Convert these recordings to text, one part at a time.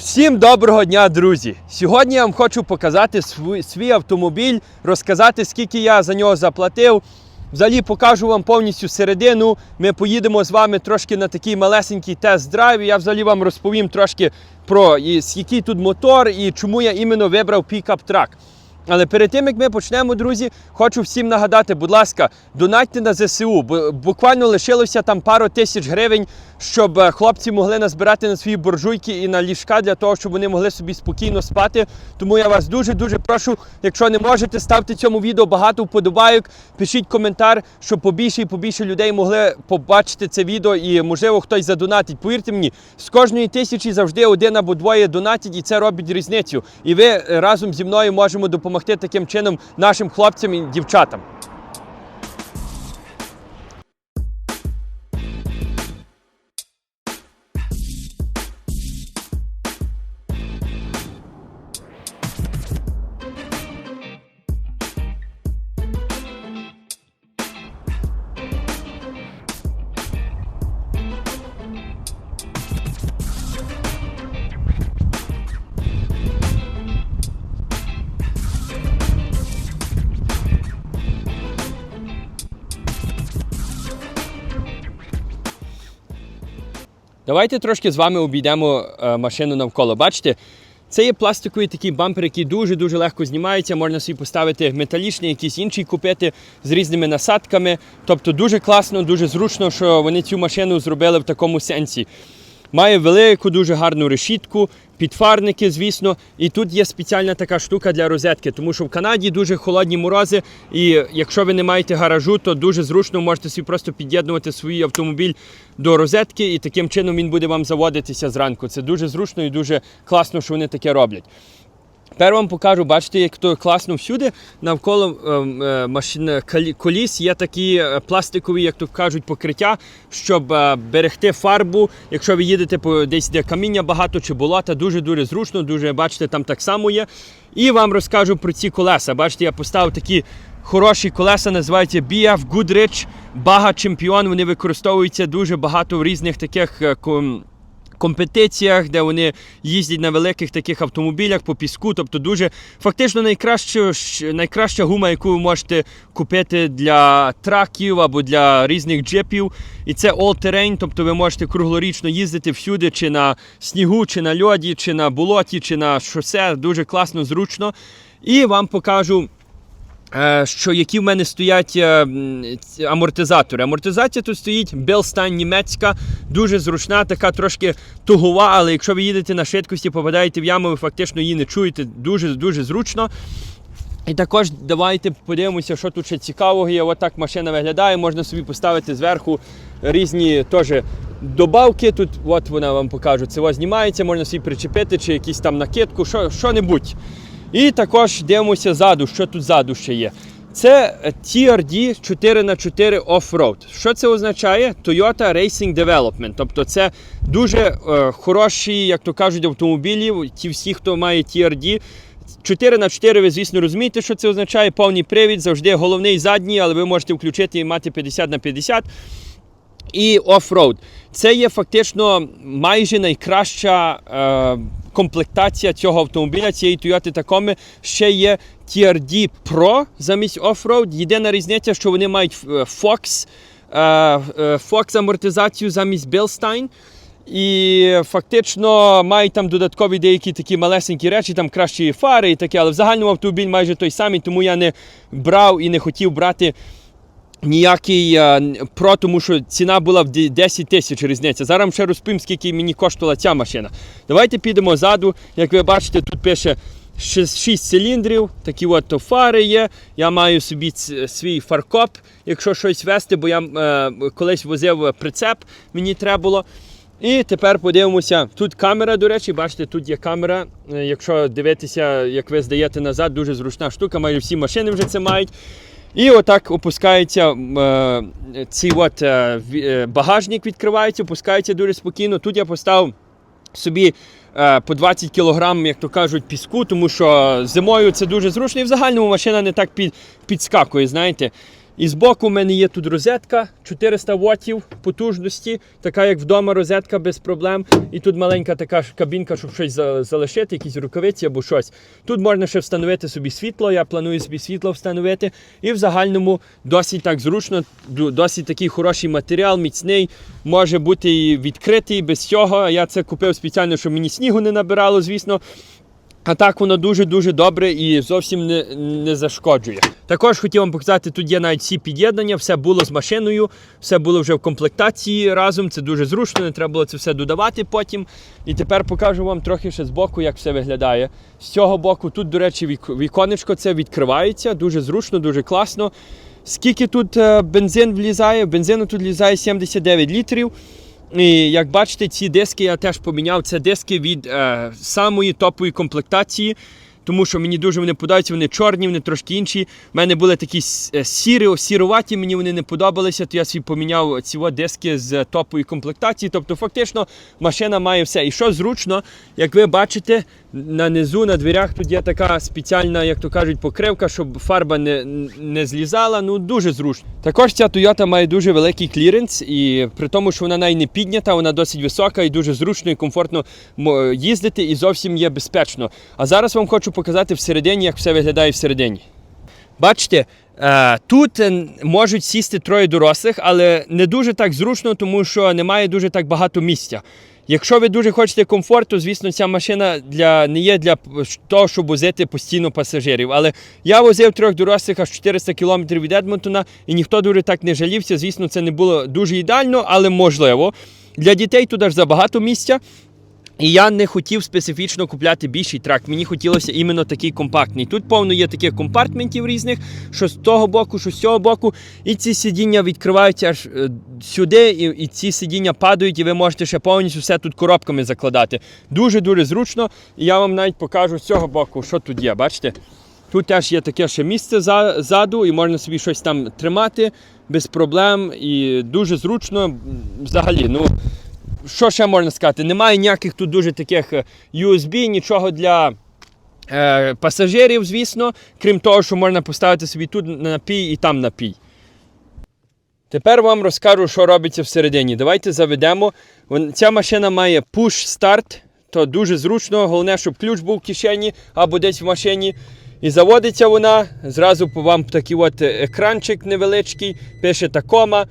Всім доброго дня, друзі! Сьогодні я вам хочу показати свій, автомобіль, розказати, скільки я за нього заплатив. Взагалі покажу вам повністю середину. Ми поїдемо з вами трошки на такий малесенький тест-драйв. Я взагалі вам розповім трошки про і, який тут мотор і чому я іменно вибрав пікап-трак. Але перед тим як ми почнемо, друзі, хочу всім нагадати, будь ласка, донатьте на ЗСУ. Бу- Буквально лишилося там пару тисяч гривень, щоб е, хлопці могли назбирати на свої буржуйки і на ліжка для того, щоб вони могли собі спокійно спати. Тому я вас дуже дуже прошу, якщо не можете, ставте цьому відео багато вподобайок, пишіть коментар, щоб побільше і побільше людей могли побачити це відео і можливо хтось задонатить. Повірте мені, з кожної тисячі завжди один або двоє донатять, і це робить різницю. І ви е, разом зі мною можемо допомогти таким чином нашим хлопцям і дівчатам. Давайте трошки з вами обійдемо е, машину навколо. Бачите, це є пластиковий такий бампер, який дуже-дуже легко знімається. Можна собі поставити металічний, якийсь інший купити з різними насадками. Тобто дуже класно, дуже зручно, що вони цю машину зробили в такому сенсі. Має велику, дуже гарну решітку, підфарники, звісно. І тут є спеціальна така штука для розетки, тому що в Канаді дуже холодні морози. І якщо ви не маєте гаражу, то дуже зручно можете собі просто під'єднувати свій автомобіль до розетки, і таким чином він буде вам заводитися зранку. Це дуже зручно і дуже класно, що вони таке роблять. Тепер вам покажу, бачите, як то класно всюди. Навколо ем, е, машин коліс є такі е, пластикові, як то кажуть, покриття, щоб е, берегти фарбу. Якщо ви їдете по десь, де каміння багато чи болота, дуже дуже зручно, дуже бачите, там так само є. І вам розкажу про ці колеса. Бачите, я поставив такі хороші колеса, називаються BF Goodrich, Бага Чемпіон. Вони використовуються дуже багато в різних таких. е, компетиціях, де вони їздять на великих таких автомобілях по піску. Тобто дуже фактично найкраща, найкраща гума, яку ви можете купити для траків або для різних джипів. І це all-terrain, тобто ви можете круглорічно їздити всюди, чи на снігу, чи на льоді, чи на болоті, чи на шосе. Дуже класно, зручно. І вам покажу. Е, Що які в мене стоять е, амортизатори. Амортизація тут стоїть Белстайн німецька, дуже зручна, така трошки тугова, але якщо ви їдете на швидкості, попадаєте в яму, ви фактично її не чуєте. Дуже дуже зручно. І також давайте подивимося, що тут ще цікавого є. Отак машина виглядає. Можна собі поставити зверху різні теж добавки. Тут от вона вам покажу. Це знімається, можна собі причепити, чи якісь там накидку, що, що-небудь. І також дивимося ззаду, що тут ззаду ще є. Це TRD 4х4 Off-Road. Що це означає? Toyota Racing Development. Тобто це дуже е, хороші, як то кажуть, автомобілі. Ті всі, хто має TRD. 4 на 4 ви, звісно, розумієте, що це означає. Повний привід, завжди головний задній, але ви можете включити і мати 50 на 50 і оффроуд. Це є фактично майже найкраща е, комплектація цього автомобіля, цієї Toyota Tacoma. Ще є TRD Pro замість оффроуд. Єдина різниця, що вони мають е, Fox, е, е, Fox амортизацію замість Bilstein. І фактично мають там додаткові деякі такі малесенькі речі, там кращі фари і таке, але в загальному автомобіль майже той самий, тому я не брав і не хотів брати ніякий е, про, тому що ціна була в 10 тисяч різниця. Зараз ще розповім, скільки мені коштувала ця машина. Давайте підемо ззаду. Як ви бачите, тут пише 6 циліндрів, такі от фари є. Я маю собі свій фаркоп, якщо щось вести, бо я е, колись возив прицеп, мені треба було. І тепер подивимося. Тут камера, до речі, бачите, тут є камера. Е, Якщо дивитися, як ви здаєте назад, дуже зручна штука. Майже всі машини вже це мають. І отак опускається е, цей от, е, е, багажник відкривається, опускається дуже спокійно. Тут я поставив собі е, по 20 кг, як то кажуть, піску, тому що зимою це дуже зручно і в загальному машина не так під, підскакує, знаєте. І збоку в мене є тут розетка 400 ваттів потужності, така як вдома розетка без проблем. І тут маленька така кабінка, щоб щось залишити, якісь рукавиці або щось. Тут можна ще встановити собі світло. Я планую собі світло встановити. І в загальному досить так зручно, досить такий хороший матеріал, міцний, може бути і відкритий без цього. Я це купив спеціально, щоб мені снігу не набирало, звісно. А так воно дуже-дуже добре і зовсім не, не зашкоджує. Також хотів вам показати, тут є навіть всі під'єднання, все було з машиною, все було вже в комплектації разом. Це дуже зручно, не треба було це все додавати потім. І тепер покажу вам трохи ще з боку, як все виглядає. З цього боку тут, до речі, віконечко це відкривається, дуже зручно, дуже класно. Скільки тут е, бензин влізає? Бензину тут влізає 79 літрів. І як бачите, ці диски я теж поміняв. Це диски від е, самої топової комплектації. Тому що мені дуже вони подобаються, вони чорні, вони трошки інші. У мене були такі с- е, сірі, сіруваті, мені вони не подобалися, то я собі поміняв ці диски з топової комплектації. Тобто, фактично, машина має все. І що зручно, як ви бачите, на низу, на дверях тут є така спеціальна, як то кажуть, покривка, щоб фарба не, не злізала. Ну, дуже зручно. Також ця Toyota має дуже великий кліренс, і при тому, що вона навіть не піднята, вона досить висока і дуже зручно і комфортно їздити, і зовсім є безпечно. А зараз вам хочу показати всередині, як все виглядає всередині. Бачите, е, тут е, можуть сісти троє дорослих, але не дуже так зручно, тому що немає дуже так багато місця. Якщо ви дуже хочете комфорту, звісно, ця машина для, не є для того, щоб возити постійно пасажирів. Але я возив трьох дорослих аж 400 км від Едмонтона, і ніхто дуже так не жалівся. Звісно, це не було дуже ідеально, але можливо. Для дітей туди ж забагато місця. І я не хотів специфічно купляти більший трак. Мені хотілося іменно такий компактний. Тут повно є таких компартментів різних, що з того боку, що з цього боку. І ці сидіння відкриваються аж е, сюди, і, і ці сидіння падають, і ви можете ще повністю все тут коробками закладати. Дуже-дуже зручно. І я вам навіть покажу з цього боку, що тут є. Бачите? Тут теж є таке ще місце за- ззаду, і можна собі щось там тримати без проблем. І дуже зручно взагалі. ну що ще можна сказати? Немає ніяких тут дуже таких е, USB, нічого для е, пасажирів, звісно, крім того, що можна поставити собі тут напій і там напій. Тепер вам розкажу, що робиться всередині. Давайте заведемо. Ця машина має push-старт, то дуже зручно. Головне, щоб ключ був в кишені або десь в машині. І заводиться вона. Зразу по вам такий от е, екранчик невеличкий, пише Такома.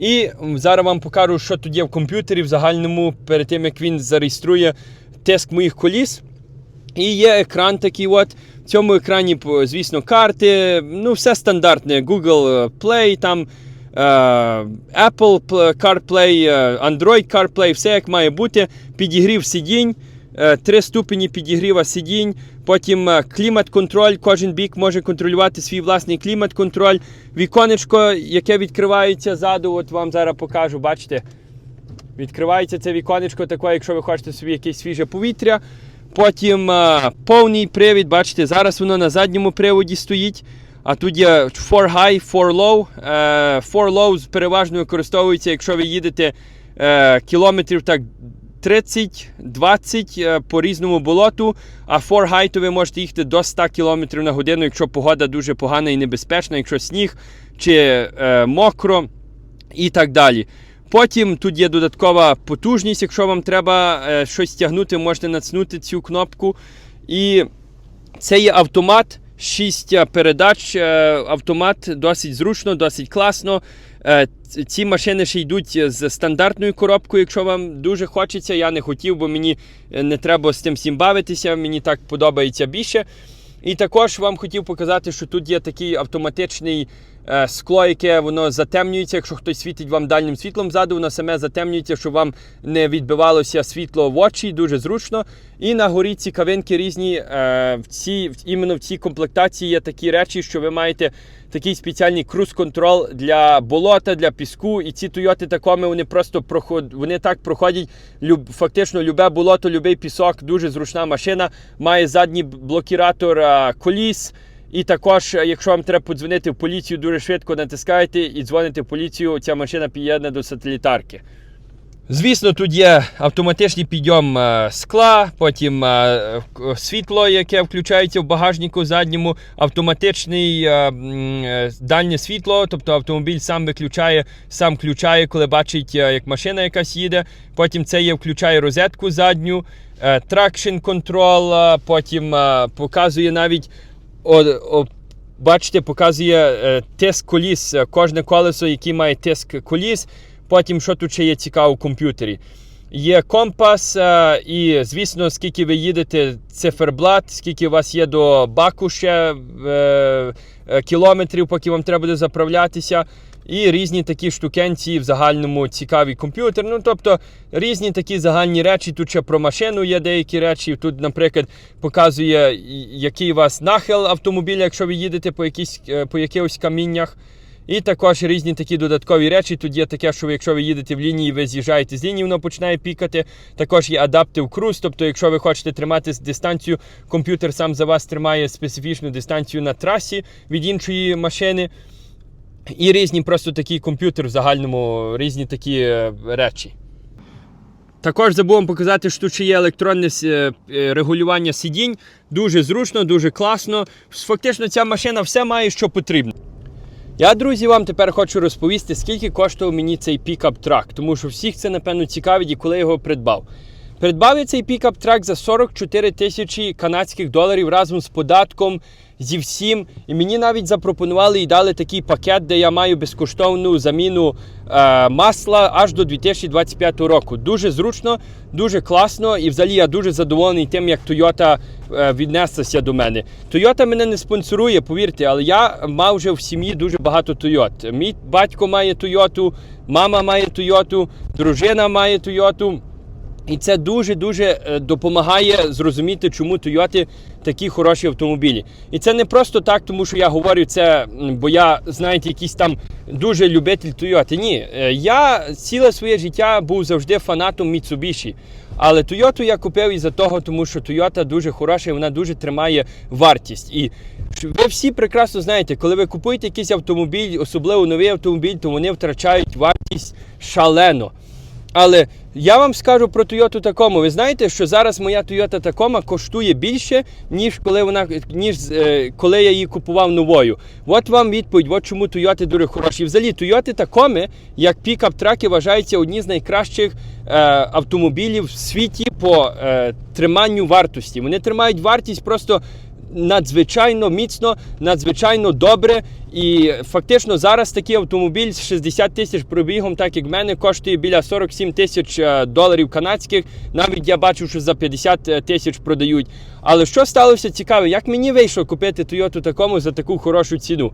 І зараз вам покажу, що тут є в комп'ютері в загальному, перед тим як він зареєструє тиск моїх коліс. І є екран такий от. В цьому екрані, звісно, карти, ну, все стандартне. Google Play, там е, Apple CarPlay, е, Android CarPlay, все як має бути. Підігрів сидінь, три ступені підігріва сидінь. Потім е, клімат-контроль, кожен бік може контролювати свій власний клімат-контроль. Віконечко, яке відкривається ззаду, от вам зараз покажу, бачите. Відкривається це віконечко таке, якщо ви хочете собі якесь свіже повітря. Потім е, повний привід, бачите, зараз воно на задньому приводі стоїть. А тут є 4 high, 4 low. Е, 4 low переважно використовується, якщо ви їдете е, кілометрів так 30-20 е, по різному болоту. А 4 high, то ви можете їхати до 100 км на годину, якщо погода дуже погана і небезпечна, якщо сніг чи е, мокро і так далі. Потім тут є додаткова потужність, якщо вам треба е, щось тягнути, можете нацнути цю кнопку. І це є автомат, 6 передач. е, Автомат досить зручно, досить класно. Е, Ці машини ще йдуть з стандартною коробкою, якщо вам дуже хочеться. Я не хотів, бо мені е, не треба з тим всім бавитися, мені так подобається більше. І також вам хотів показати, що тут є такий автоматичний е, скло, яке воно затемнюється. Якщо хтось світить вам дальнім світлом ззаду, воно саме затемнюється, щоб вам не відбивалося світло в очі, дуже зручно. І на горі цікавинки різні. Е, в цій, іменно в цій комплектації є такі речі, що ви маєте такий спеціальний круз-контрол для болота, для піску. І ці Toyota Tacoma, вони просто проход... вони так проходять люб... фактично любе болото, любий пісок, дуже зручна машина. Має задній блокіратор е, коліс. І також, е, якщо вам треба подзвонити в поліцію, дуже швидко натискаєте і дзвоните в поліцію, ця машина під'єднана до сателітарки. Звісно, тут є автоматичний підйом е, скла, потім е, світло, яке включається в багажнику задньому, автоматичний дальнє світло, тобто автомобіль сам виключає, сам включає, коли бачить, як машина якась їде. Потім це є включає розетку задню, тракшн контрол, потім показує навіть. О, о, бачите, показує е, тиск коліс, е, кожне колесо, який має тиск коліс. Потім, що тут ще є цікаво в комп'ютері. Є компас, е, і, звісно, скільки ви їдете, циферблат, скільки у вас є до баку ще е, е, кілометрів, поки вам треба буде заправлятися. І різні такі штукенці в загальному цікавий комп'ютер. Ну, тобто різні такі загальні речі. Тут ще про машину є деякі речі. Тут, наприклад, показує, який у вас нахил автомобіля, якщо ви їдете по, якісь, по якихось каміннях. І також різні такі додаткові речі. Тут є таке, що ви, якщо ви їдете в лінії, ви з'їжджаєте з лінії, воно починає пікати. Також є Adaptive Cruise, тобто, якщо ви хочете тримати дистанцію, комп'ютер сам за вас тримає специфічну дистанцію на трасі від іншої машини. І різні просто такий комп'ютер в загальному, різні такі е, речі. Також забув вам показати, що тут ще є електронне е, е, регулювання сидінь. Дуже зручно, дуже класно. Фактично, ця машина все має, що потрібно. Я, друзі, вам тепер хочу розповісти, скільки коштував мені цей пікап-трак, тому що всіх це, напевно, цікавить і коли я його придбав. Придбав я цей пікап-трак за 44 тисячі канадських доларів разом з податком, зі всім. І мені навіть запропонували і дали такий пакет, де я маю безкоштовну заміну е, масла аж до 2025 року. Дуже зручно, дуже класно. І взагалі я дуже задоволений тим, як Toyota е, віднеслася до мене. Toyota мене не спонсорує, повірте, але я мав вже в сім'ї дуже багато Toyota. Мій батько має Toyota, мама має Toyota, дружина має Toyota. І це дуже-дуже е, допомагає зрозуміти, чому Toyota такі хороші автомобілі. І це не просто так, тому що я говорю це, бо я, знаєте, якийсь там дуже любитель Toyota. Ні, е, я ціле своє життя був завжди фанатом Mitsubishi. Але Toyota я купив із-за того, тому що Toyota дуже хороша і вона дуже тримає вартість. І ви всі прекрасно знаєте, коли ви купуєте якийсь автомобіль, особливо новий автомобіль, то вони втрачають вартість шалено. Але я вам скажу про Toyota Tacoma. Ви знаєте, що зараз моя Toyota Tacoma коштує більше, ніж коли вона ніж е, коли я її купував новою. От вам відповідь, от чому Toyota дуже хороші. Взагалі, Toyota Tacoma, як пікап траки, вважаються одні з найкращих е, автомобілів в світі по е, триманню вартості. Вони тримають вартість просто надзвичайно міцно, надзвичайно добре. І фактично зараз такий автомобіль з 60 тисяч пробігом, так як в мене, коштує біля 47 тисяч е, доларів канадських. Навіть я бачу, що за 50 тисяч продають. Але що сталося цікаве, як мені вийшло купити Toyota Tacoma за таку хорошу ціну?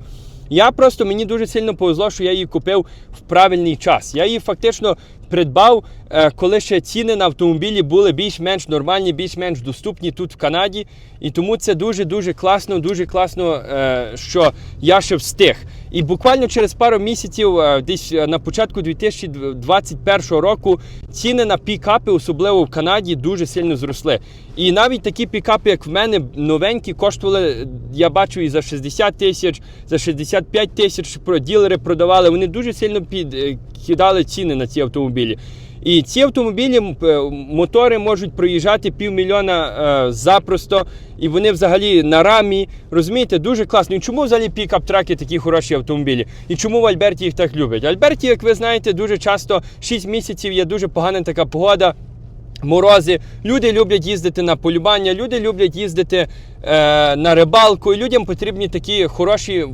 Я просто мені дуже сильно повезло, що я її купив в правильний час. Я її фактично придбав, е, коли ще ціни на автомобілі були більш-менш нормальні, більш-менш доступні тут в Канаді. І тому це дуже-дуже класно, дуже класно, е, що я ще встиг. І буквально через пару місяців, е, десь на початку 2021 року, ціни на пікапи, особливо в Канаді, дуже сильно зросли. І навіть такі пікапи, як в мене, новенькі, коштували, я бачу, і за 60 тисяч, за 65 тисяч ділери продавали. Вони дуже сильно під, кидали ціни на ці автомобілі. І ці автомобілі, е, мотори можуть проїжджати півмільйона е, запросто, і вони взагалі на рамі. Розумієте, дуже класно. І чому взагалі пікап-траки такі хороші автомобілі? І чому в Альберті їх так люблять? Альберті, як ви знаєте, дуже часто 6 місяців є дуже погана така погода. Морози, люди люблять їздити на полювання, люди люблять їздити е, на рибалку, і людям потрібні такі хороші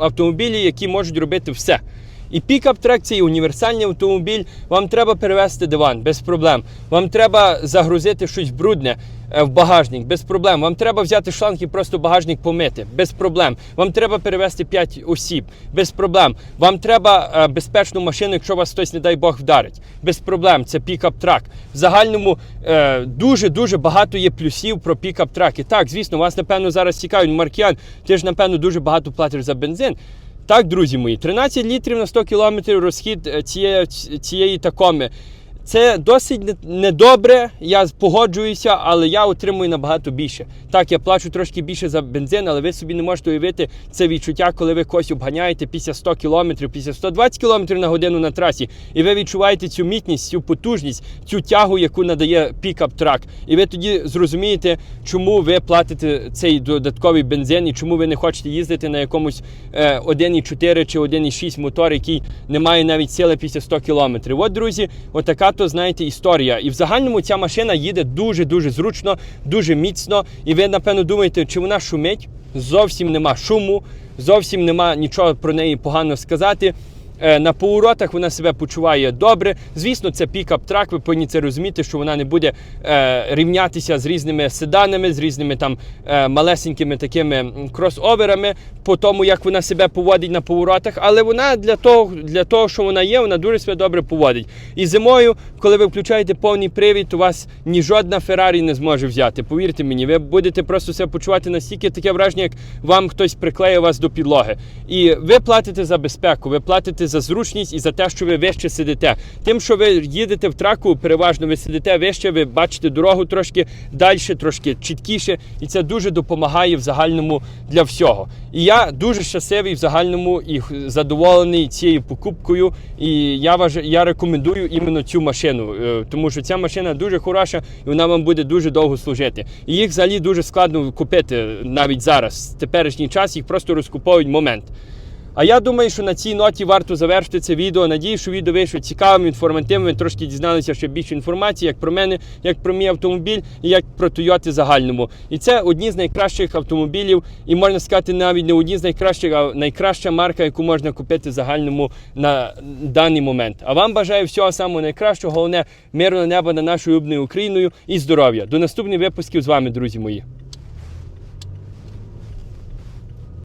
автомобілі, які можуть робити все. І пікап трек це і універсальний автомобіль. Вам треба перевезти диван без проблем. Вам треба загрузити щось брудне е, в багажник без проблем. Вам треба взяти шланг і просто багажник помити без проблем. Вам треба перевезти 5 осіб без проблем. Вам треба е, безпечну машину, якщо вас хтось, не дай Бог, вдарить. Без проблем. Це пікап трак. В загальному е, дуже дуже багато є плюсів про пікап траки. Так, звісно, вас напевно зараз цікавить, Маркіян, ти ж напевно дуже багато платиш за бензин. Так, друзі мої, 13 літрів на 100 кілометрів розхід е, цієї, цієї такоми. Це досить недобре, я погоджуюся, але я отримую набагато більше. Так, я плачу трошки більше за бензин, але ви собі не можете уявити це відчуття, коли ви когось обганяєте після 100 км, після 120 км на годину на трасі, і ви відчуваєте цю мітність, цю потужність, цю тягу, яку надає пікап-трак. І ви тоді зрозумієте, чому ви платите цей додатковий бензин і чому ви не хочете їздити на якомусь е, 1,4 чи 1,6 мотор, який не має навіть сили після 100 км. От, друзі, отака то знаєте історія. І в загальному ця машина їде дуже-дуже зручно, дуже міцно. І ви, напевно, думаєте, чи вона шумить? Зовсім нема шуму, зовсім нема нічого про неї погано сказати. Е, На поворотах вона себе почуває добре. Звісно, це пікап-трак, ви повинні це розуміти, що вона не буде е, рівнятися з різними седанами, з різними там е, малесенькими такими кросоверами по тому, як вона себе поводить на поворотах. Але вона для того, для того, що вона є, вона дуже себе добре поводить. І зимою, коли ви включаєте повний привід, то вас ні жодна Феррарі не зможе взяти. Повірте мені, ви будете просто себе почувати настільки таке враження, як вам хтось приклеїв вас до підлоги. І ви платите за безпеку, ви платите за зручність і за те, що ви вище сидите. Тим, що ви їдете в траку, переважно ви сидите вище, ви бачите дорогу трошки далі, трошки чіткіше, і це дуже допомагає в загальному для всього. І я дуже щасливий в загальному і задоволений цією покупкою. І я вваж... я рекомендую іменно цю машину, е, тому що ця машина дуже хороша і вона вам буде дуже довго служити. І їх взагалі дуже складно купити навіть зараз. В теперішній час їх просто розкуповують момент. А я думаю, що на цій ноті варто завершити це відео. Надію, що відео вийшло цікавим, інформативним. Трошки дізналися ще більше інформації, як про мене, як про мій автомобіль і як про Toyota загальному. І це одні з найкращих автомобілів, і можна сказати, навіть не одні з найкращих, а найкраща марка, яку можна купити загальному на даний момент. А вам бажаю всього самого найкращого. Головне мирного неба над нашою любною Україною і здоров'я. До наступних випусків з вами, друзі мої.